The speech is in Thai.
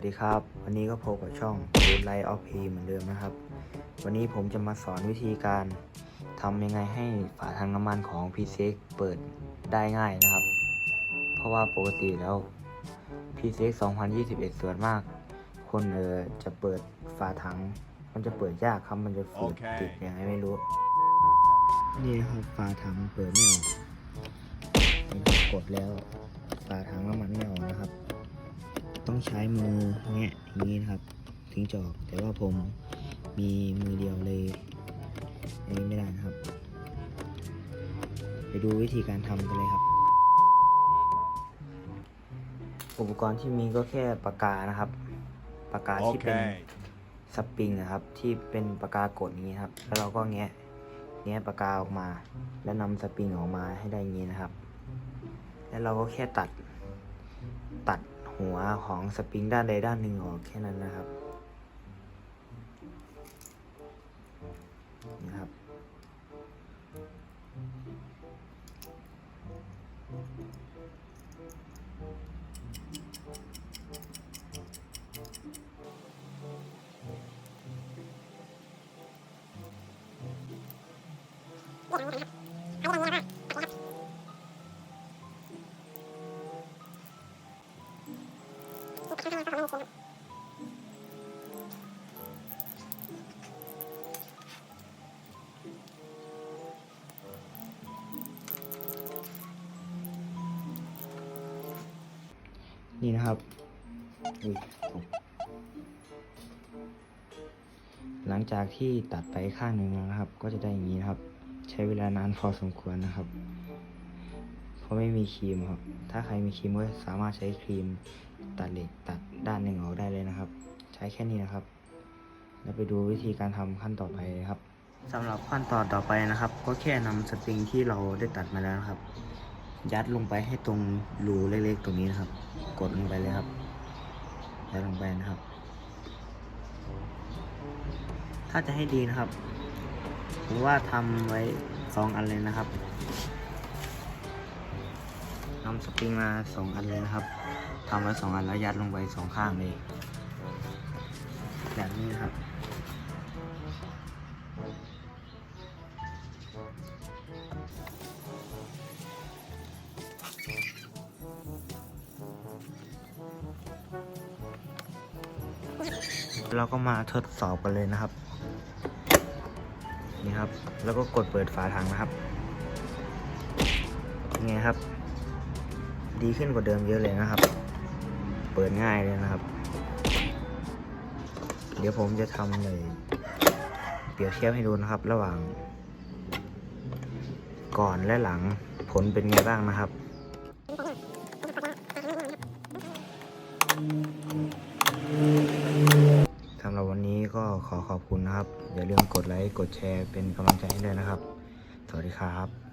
วัสดีครับ วันนี้ก็พบกับช่อง r o o t Light of P เหมือนเดิมนะครับ วันนี้ผมจะมาสอนวิธีการทำยังไงให้ฝาถังน้ำมันของ p ีเเปิดได้ง่ายนะครับ เพราะว่าปกติแล้ว p ีเ2021 ส่วนมาก คนเออจะเปิดฝาถัง มันจะเปิดยากครับ มันจะฝืดโอเคติดยังไงไม่รู้ นี่ครับฝาถังเปิดไม่ออกกดแล้วฝาถังน้ำมันไม่ออกนะครับ ต้องใช้มือแงะอย่างนี้นะครับ ถึงจะออกแต่ว่าผมมีมือเดียวเลยอันนี้ไม่ได้นะครับ ไปดูวิธีการทำกันเลยครับ อุปกรณ์ที่มีก็แค่ปากกานะครับ ปากกาที่เป็น Okay. สปริงนะครับ ที่เป็นปากกากดอย่างนี้ครับ แล้วเราก็แงะแงะปากกาออกมา แล้วนำสปริงออกมาให้ได้อย่างนี้นะครับ แล้วเราก็แค่ตัดตัด หัวของสปริงด้านใดด้านหนึ่งออกแค่นั้นนะครับนี่ครับ นี่นะครับหลังจากที่ตัดไปข้างหนึ่งแล้วนะครับ ก็จะได้อย่างนี้นะครับ ใช้เวลานานพอสมควรนะครับ เพราะไม่มีครีมครับ ถ้าใครมีครีมก็สามารถใช้ครีม ตัดเหล็กตัดด้านหนึ่งออกได้เลยนะครับ ใช้แค่นี้นะครับ แล้วไปดูวิธีการทำขั้นต่อไปครับสำหรับขั้นตอนต่อไปนะครับ ก็แค่นำสปริงที่เราได้ตัดมาแล้วนะครับ ยัดลงไปให้ตรงรูเล็กๆ ตรงนี้นะครับ กดลงไปเลยครับยัดลงไปนะครับ ถ้าจะให้ดีนะครับผมว่าทำไว้สองอันเลยนะครับ นำสปริงมาสองอันเลยนะครับทำไว้สองอันแล้วยัดลงไปสองข้างเลยแบบนี้ครับ เราก็มาทดสอบกันเลยนะครับนี่ครับ แล้วก็กดเปิดฝาถังนะครับ ไงครับ ดีขึ้นกว่าเดิมเยอะเลยนะครับ เปิดง่ายเลยนะครับ เดี๋ยวผมจะทำเลยเปรียบเทียบให้ดูนะครับ ระหว่าง ก่อนและหลังผลเป็นไงบ้างนะครับสำหรับวันนี้ก็ขอขอบคุณนะครับ อย่าลืมกดไลค์ กดแชร์เป็นกำลังใจให้ด้วยนะครับ สวัสดีครับ